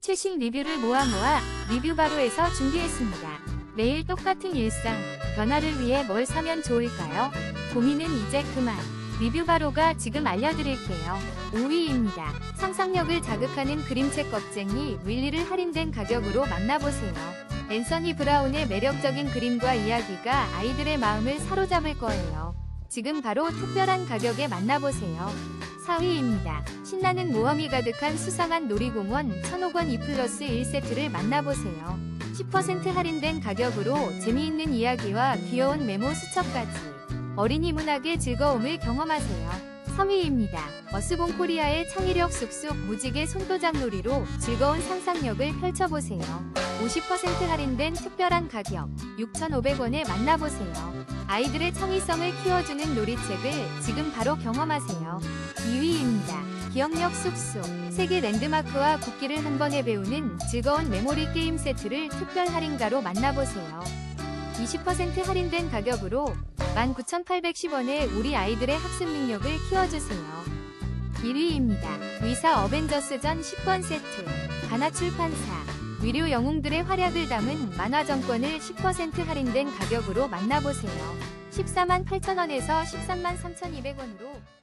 최신 리뷰를 모아 모아 리뷰 바로에서 준비했습니다. 매일 똑같은 일상, 변화를 위해 뭘 사면 좋을까요? 고민은 이제 그만. 리뷰 바로가 지금 알려드릴게요. 5위입니다. 상상력을 자극하는 그림책 겁쟁이 윌리를 할인된 가격으로 만나보세요. 앤서니 브라운의 매력적인 그림과 이야기가 아이들의 마음을 사로잡을 거예요. 지금 바로 특별한 가격에 만나보세요. 4위입니다. 신나는 모험이 가득한 수상한 놀이공원 1000억 원2 플러스 1세트를 만나보세요. 10% 할인된 가격으로 재미있는 이야기와 귀여운 메모 수첩까지 어린이 문학의 즐거움을 경험하세요. 3위입니다. 머스본 코리아의 창의력 쑥쑥 무지개 손도장 놀이로 즐거운 상상력을 펼쳐보세요. 50% 할인된 특별한 가격 6,500원에 만나보세요. 아이들의 창의성을 키워주는 놀이책을 지금 바로 경험하세요. 2위입니다. 기억력 쑥쑥 세계 랜드마크와 국기를 한 번에 배우는 즐거운 메모리 게임 세트를 특별 할인가로 만나보세요. 20% 할인된 가격으로 19,810원에 우리 아이들의 학습 능력을 키워주세요. 1위입니다. 위사 어벤져스전 10권 세트 가나 출판사 위료 영웅들의 활약을 담은 만화 정권을 10% 할인된 가격으로 만나보세요. 14만 8천원에서 13만 3,200원으로